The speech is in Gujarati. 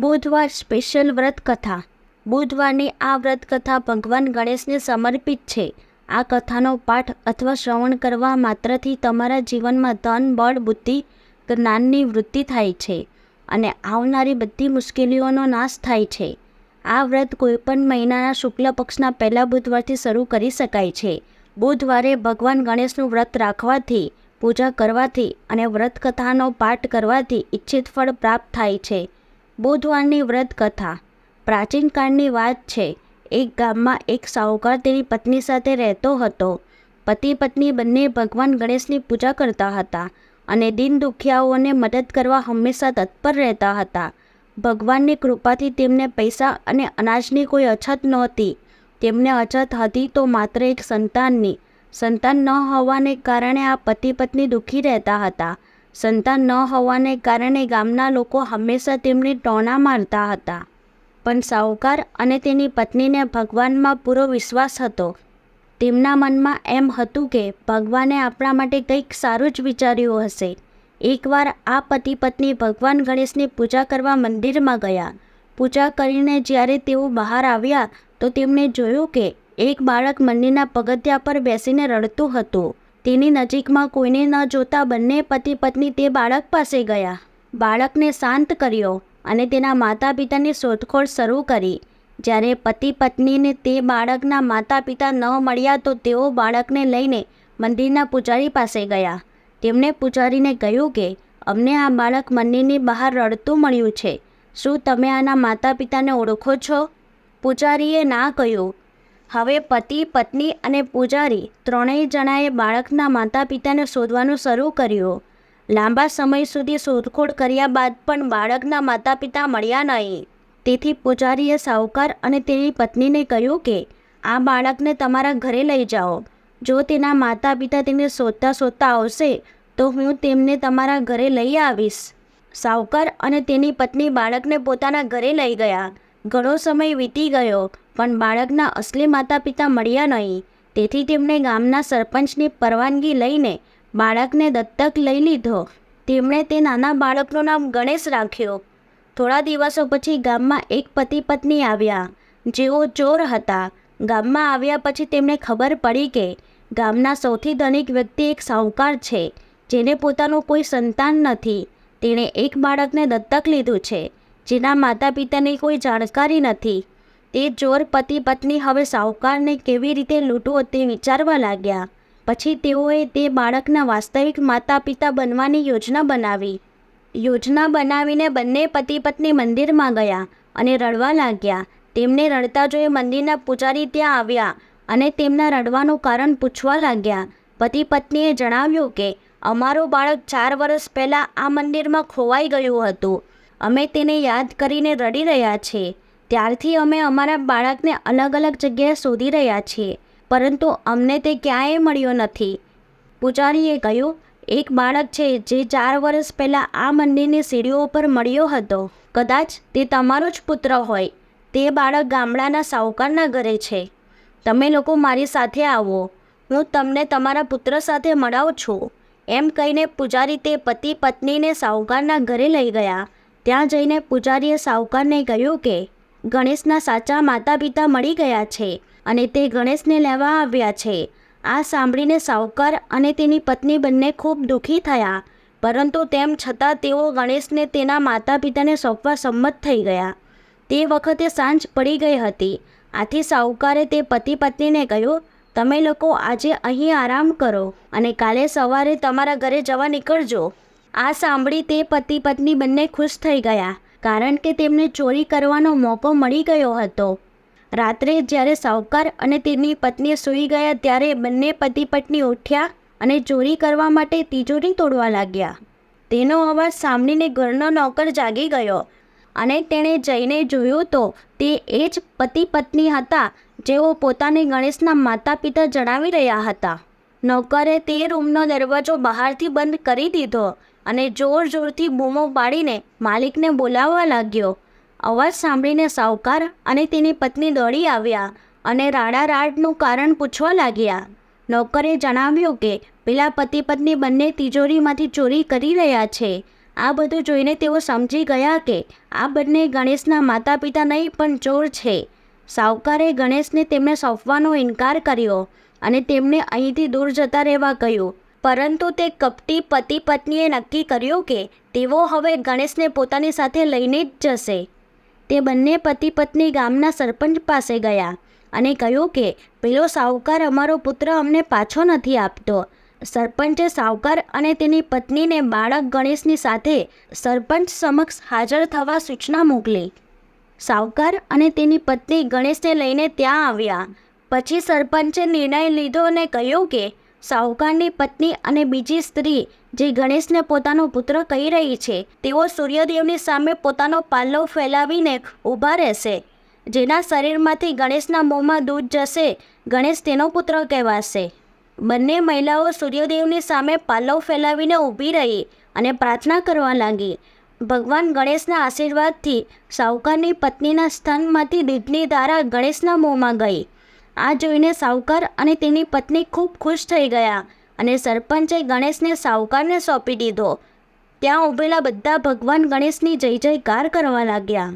બુધવાર સ્પેશિયલ વ્રત કથા બુધવારની આ વ્રત કથા ભગવાન ગણેશને સમર્પિત છે. આ કથાનો પાઠ અથવા શ્રવણ કરવા માત્રથી તમારા જીવનમાં ધન, બળ, બુદ્ધિ, જ્ઞાનની વૃદ્ધિ થાય છે અને આવનારી બધી મુશ્કેલીઓનો નાશ થાય છે. આ વ્રત કોઈપણ મહિનાના શુક્લ પક્ષના પહેલા બુધવારથી શરૂ કરી શકાય છે. બુધવારે ભગવાન ગણેશનું વ્રત રાખવાથી, પૂજા કરવાથી અને વ્રત કથાનો પાઠ કરવાથી ઈચ્છિત ફળ પ્રાપ્ત થાય છે. બુધવારની વ્રત કથા પ્રાચીન કાળની વાત છે, એક ગામમાં એક સાહુકાર તેની પત્ની સાથે રહેતો હતો. પતિ પત્ની બંને ભગવાન ગણેશની પૂજા કરતા હતા અને દિન દુખિયાઓને મદદ કરવા હંમેશા તત્પર રહેતા હતા. ભગવાનની કૃપાથી તેમને પૈસા અને અનાજની કોઈ અછત નહોતી. તેમને અછત હતી તો માત્ર એક સંતાનની. સંતાન ન હોવાને કારણે આ પતિ પત્ની દુઃખી રહેતા હતા. સંતાન ન હોવાને કારણે ગામના લોકો હંમેશા તેમને ટોણા મારતા હતા. પણ સાહુકાર અને તેની પત્નીને ભગવાનમાં પૂરો વિશ્વાસ હતો. તેમના મનમાં એમ હતું કે ભગવાને આપણા માટે કંઈક સારું જ વિચાર્યું હશે. એકવાર આ પતિ પત્ની ભગવાન ગણેશની પૂજા કરવા મંદિરમાં ગયા. પૂજા કરીને જ્યારે તેઓ બહાર આવ્યા તો તેમણે જોયું કે એક બાળક મંદિરના પગથિયા પર બેસીને રડતું હતું. તેની નજીકમાં કોઈને ન જોતા બંને પતિ પત્ની તે બાળક પાસે ગયા. બાળકને શાંત કર્યો અને તેના માતા પિતાની શોધખોળ શરૂ કરી. જ્યારે પતિ પત્નીને તે બાળકના માતા પિતા ન મળ્યા તો તેઓ બાળકને લઈને મંદિરના પૂજારી પાસે ગયા. તેમણે પૂજારીને કહ્યું કે, અમને આ બાળક મંદિરની બહાર રડતું મળ્યું છે. શું તમે આના માતા પિતાને ઓળખો છો? પૂજારીએ ના કહ્યું. હવે પતિ, પત્ની અને પૂજારી ત્રણેય જણાએ બાળકના માતા પિતાને શોધવાનું શરૂ કર્યું. લાંબા સમય સુધી શોધખોળ કર્યા બાદ પણ બાળકના માતા પિતા મળ્યા નહીં. તેથી પૂજારીએ સાહુકાર અને તેની પત્નીને કહ્યું કે, આ બાળકને તમારા ઘરે લઈ જાઓ. જો તેના માતા પિતા તેને શોધતા શોધતા આવશે, તો હું તેમને તમારા ઘરે લઈ આવીશ. સાહુકાર અને તેની પત્ની બાળકને પોતાના ઘરે લઈ ગયા. ઘણો સમય વીતી ગયો, પણ બાળકના અસલી માતા પિતા મળ્યા નહીં. તેથી તેમણે ગામના સરપંચની પરવાનગી લઈને બાળકને દત્તક લઈ લીધો. તેમણે તે નાના બાળકનું નામ ગણેશ રાખ્યો. થોડા દિવસો પછી ગામમાં એક પતિ પત્ની આવ્યા. જેઓ ચોર હતા. ગામમાં આવ્યા પછી તેમને ખબર પડી કે ગામના સૌથી ધનિક વ્યક્તિ એક સાહુકાર છે, જેને પોતાનું કોઈ સંતાન નથી. તેણે એક બાળકને દત્તક લીધું છે. જેના માતા પિતાની કોઈ જાણકારી નથી. તે ચોર પતિ પત્ની હવે સાહુકારને કેવી રીતે લૂંટવો તે વિચારવા લાગ્યા. પછી તેઓએ તે બાળકના વાસ્તવિક માતા પિતા બનવાની યોજના બનાવી. યોજના બનાવીને બંને પતિ પત્ની મંદિરમાં ગયા અને રડવા લાગ્યા. તેમને રડતા જોઈ મંદિરના પૂજારી ત્યાં આવ્યા અને તેમના રડવાનું કારણ પૂછવા લાગ્યા. પતિ પત્નીએ જણાવ્યું કે, અમારું બાળક ચાર વર્ષ પહેલાં આ મંદિરમાં ખોવાઈ ગયું હતું. અમે તેને યાદ કરીને રડી રહ્યા છીએ ત્યારથી અમે અમારા બાળકને અલગ અલગ જગ્યાએ શોધી રહ્યા છીએ, પરંતુ અમને તે ક્યાંય મળ્યો નથી. પૂજારીએ કહ્યું, એક બાળક છે જે ચાર વર્ષ પહેલાં આ મંદિરની સીડીઓ પર મળ્યો હતો. કદાચ તે તમારો જ પુત્ર હોય. તે બાળક ગામડાના સાહુકારના ઘરે છે. તમે લોકો મારી સાથે આવો. હું તમને તમારા પુત્ર સાથે મળાવું છું. એમ કહીને પૂજારી તે પતિ પત્નીને સાહુકારના ઘરે લઈ ગયા. ત્યાં જઈને પૂજારીએ સાવકારને કહ્યું કે, ગણેશના સાચા માતા પિતા મળી ગયા છે અને તે ગણેશને લેવા આવ્યા છે. આ સાંભળીને સાહુકાર અને તેની પત્ની બંને ખૂબ દુઃખી થયા. પરંતુ તેમ છતાં તેઓ ગણેશને તેના માતા પિતાને સોંપવા સંમત થઈ ગયા. તે વખતે સાંજ પડી ગઈ હતી. આથી સાવકારે તે પતિ પત્નીને કહ્યું, તમે લોકો આજે અહીં આરામ કરો અને કાલે સવારે તમારા ઘરે જવા નીકળજો. આ સાંભળી તે પતિ પત્ની બંને ખુશ થઈ ગયા, કારણ કે તેમને ચોરી કરવાનો મોકો મળી ગયો હતો. રાત્રે જ્યારે સાવકાર અને તેની પત્ની સૂઈ ગયા ત્યારે બંને પતિ પત્ની ઉઠ્યા અને ચોરી કરવા માટે તિજોરી તોડવા લાગ્યા. તેનો અવાજ સાંભળીને ઘરનો નોકર જાગી ગયો અને તેણે જઈને જોયું તો તે એ જ પતિ પત્ની હતા જેઓ પોતાને ગણેશના માતા પિતા જણાવી રહ્યા હતા. નોકરે તે રૂમનો દરવાજો બહારથી બંધ કરી દીધો અને જોર જોરથી બૂમો પાડીને માલિકને બોલાવવા લાગ્યો. અવાજ સાંભળીને સાવકાર અને તેની પત્ની દોડી આવ્યા અને રાડારાડનું કારણ પૂછવા લાગ્યા. નોકરે જણાવ્યું કે, પેલા પતિ પત્ની બંને તિજોરીમાંથી ચોરી કરી રહ્યા છે. આ બધું જોઈને તેઓ સમજી ગયા કે, આ બંને ગણેશના માતા પિતા નહીં, પણ ચોર છે. સાવકારે ગણેશને તેમને સોંપવાનો ઇનકાર કર્યો અને તેમને અહીંથી દૂર જતા રહેવા કહ્યું. પરંતુ તે કપટી પતિ પત્નીએ નક્કી કર્યું કે તેઓ હવે ગણેશને પોતાની સાથે લઈને જ જશે. તે બંને પતિ પત્ની ગામના સરપંચ પાસે ગયા અને કહ્યું કે, પેલો સાવકાર અમારો પુત્ર અમને પાછો નથી આપતો. સરપંચે સાવકાર અને તેની પત્નીને બાળક ગણેશની સાથે સરપંચ સમક્ષ હાજર થવા સૂચના મોકલી. સાવકાર અને તેની પત્ની ગણેશને લઈને ત્યાં આવ્યા. પછી સરપંચે નિર્ણય લીધો અને કહ્યું કે સાવકારની પત્ની અને બીજી સ્ત્રી, જે ગણેશને પોતાનો પુત્ર કહી રહી છે, તેઓ સૂર્યદેવની સામે પોતાનો પાલ્લો ફેલાવીને ઊભા રહેશે. જેના શરીરમાંથી ગણેશના મોંમાં દૂધ જશે. ગણેશ તેનો પુત્ર કહેવાશે. બંને મહિલાઓ સૂર્યદેવની સામે પાલ્લો ફેલાવીને ઊભી રહી અને પ્રાર્થના કરવા લાગી. ભગવાન ગણેશના આશીર્વાદથી સાહુકારની પત્નીના સ્થાનમાંથી દૂધની ધારા ગણેશના મોંમાં ગઈ. આ જોઈને સાવકાર અને તેની પત્ની ખૂબ ખુશ થઈ ગયા અને સરપંચે ગણેશને સાવકારને સોંપી દીધો. ત્યાં ઊભેલા બધા ભગવાન ગણેશની જય જયકાર કરવા લાગ્યા.